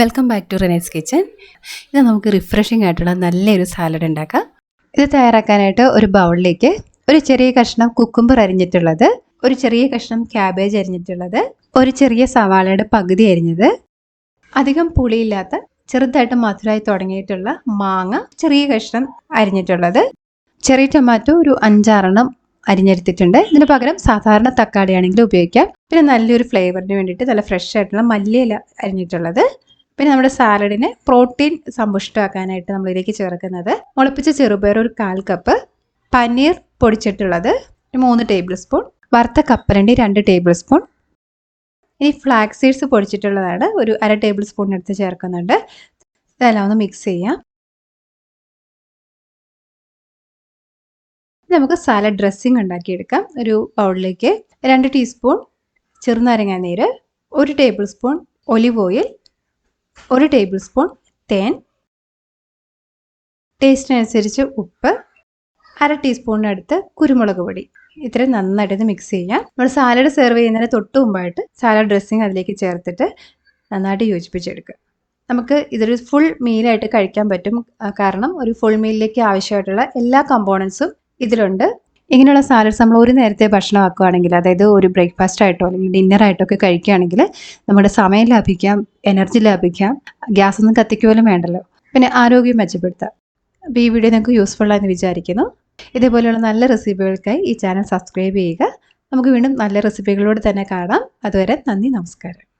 Welcome back to Renes kitchen ഇത് നമുക്ക് refreshing ആയിട്ടുള്ള നല്ലൊരു സാലഡ് ഉണ്ടാക്കാം. ഇത് തയ്യാറാക്കാനായിട്ട് ഒരു ബൗളിലേക്ക് ഒരു ചെറിയ കഷ്ണം കുക്കുംബർ അരിഞ്ഞിട്ടുള്ളത് ഒരു ചെറിയ കഷ്ണം ക്യാബേജ് അരിഞ്ഞിട്ടുള്ളത് ഒരു ചെറിയ സവാളയുടെ പകുതി അരിഞ്ഞത് അധികം പുളിയില്ലാത്ത ചെറുതായിട്ട് മധുരമായി തുടങ്ങിയിട്ടുള്ള മാങ്ങ ചെറിയ കഷ്ണം അരിഞ്ഞിട്ടുള്ളത് ചെറിയ ടൊമാറ്റോ ഒരു അഞ്ചാറെണ്ണം അരിഞ്ഞെടുത്തിട്ടുണ്ട്. ഇതിന് പകരം സാധാരണ തക്കാളി ആണെങ്കിലും ഉപയോഗിക്കാം. പിന്നെ നല്ലൊരു ഫ്ലേവറിന് വേണ്ടിയിട്ട് നല്ല ഫ്രഷ് ആയിട്ടുള്ള മല്ലിയില അരിഞ്ഞിട്ടുള്ളത്. പിന്നെ നമ്മുടെ സാലഡിനെ പ്രോട്ടീൻ സമ്പുഷ്ടമാക്കാനായിട്ട് നമ്മൾ ഇതിലേക്ക് ചേർക്കുന്നത് മുളപ്പിച്ച ചെറുപയർ ഒരു കാൽ കപ്പ് പനീർ പൊടിച്ചിട്ടുള്ളത് മൂന്ന് ടേബിൾ സ്പൂൺ വറുത്ത കപ്പലണ്ടി രണ്ട് ടേബിൾ സ്പൂൺ ഇനി ഫ്ലാക്സ് സീഡ്സ് പൊടിച്ചിട്ടുള്ളതാണ് ഒരു അര ടേബിൾ സ്പൂൺ എടുത്ത് ചേർക്കുന്നുണ്ട്. ഇതെല്ലാം ഒന്ന് മിക്സ് ചെയ്യാം. നമുക്ക് സാലഡ് ഡ്രസ്സിങ് ഉണ്ടാക്കിയെടുക്കാം. ഒരു ബൗളിലേക്ക് രണ്ട് ടീസ്പൂൺ ചെറുനാരങ്ങ നീര് ഒരു ടേബിൾ സ്പൂൺ ഒലിവ് ഓയിൽ ഒരു ടേബിൾ സ്പൂൺ തേൻ ടേസ്റ്റിനനുസരിച്ച് ഉപ്പ്. അര ടീസ്പൂണിനടുത്ത് കുരുമുളക് പൊടി. ഇത്രയും നന്നായിട്ട് മിക്സ് ചെയ്യാം. നമ്മൾ സാലഡ് സെർവ് ചെയ്യുന്നതിന് തൊട്ട് മുമ്പായിട്ട് സാലഡ് ഡ്രസ്സിങ് അതിലേക്ക് ചേർത്തിട്ട് നന്നായിട്ട് യോജിപ്പിച്ചെടുക്കുക. നമുക്ക് ഇതൊരു ഫുൾ മീലായിട്ട് കഴിക്കാൻ പറ്റും. കാരണം ഒരു ഫുൾ മീലിലേക്ക് ആവശ്യമായിട്ടുള്ള എല്ലാ കമ്പോണൻസും ഇതിലുണ്ട്. ഇങ്ങനെയുള്ള സാലഡ്സ് നമ്മൾ ഒരു നേരത്തെ ഭക്ഷണമാക്കുകയാണെങ്കിൽ അതായത് ഒരു ബ്രേക്ക്ഫാസ്റ്റ് ആയിട്ടോ അല്ലെങ്കിൽ ഡിന്നർ ആയിട്ടോ ഒക്കെ കഴിക്കുകയാണെങ്കിൽ നമ്മുടെ സമയം ലാഭിക്കാം എനർജി ലാഭിക്കാം ഗ്യാസ് ഒന്നും കത്തിക്കുപോലും വേണ്ടല്ലോ. പിന്നെ ആരോഗ്യം മെച്ചപ്പെടുത്താം. അപ്പോൾ ഈ വീഡിയോ നിങ്ങൾക്ക് യൂസ്ഫുൾ ആയെന്ന് വിചാരിക്കുന്നു. ഇതേപോലെയുള്ള നല്ല റെസിപ്പികൾക്കായി ഈ ചാനൽ സബ്സ്ക്രൈബ് ചെയ്യുക. നമുക്ക് വീണ്ടും നല്ല റെസിപ്പികളോട് തന്നെ കാണാം. അതുവരെ നന്ദി നമസ്കാരം.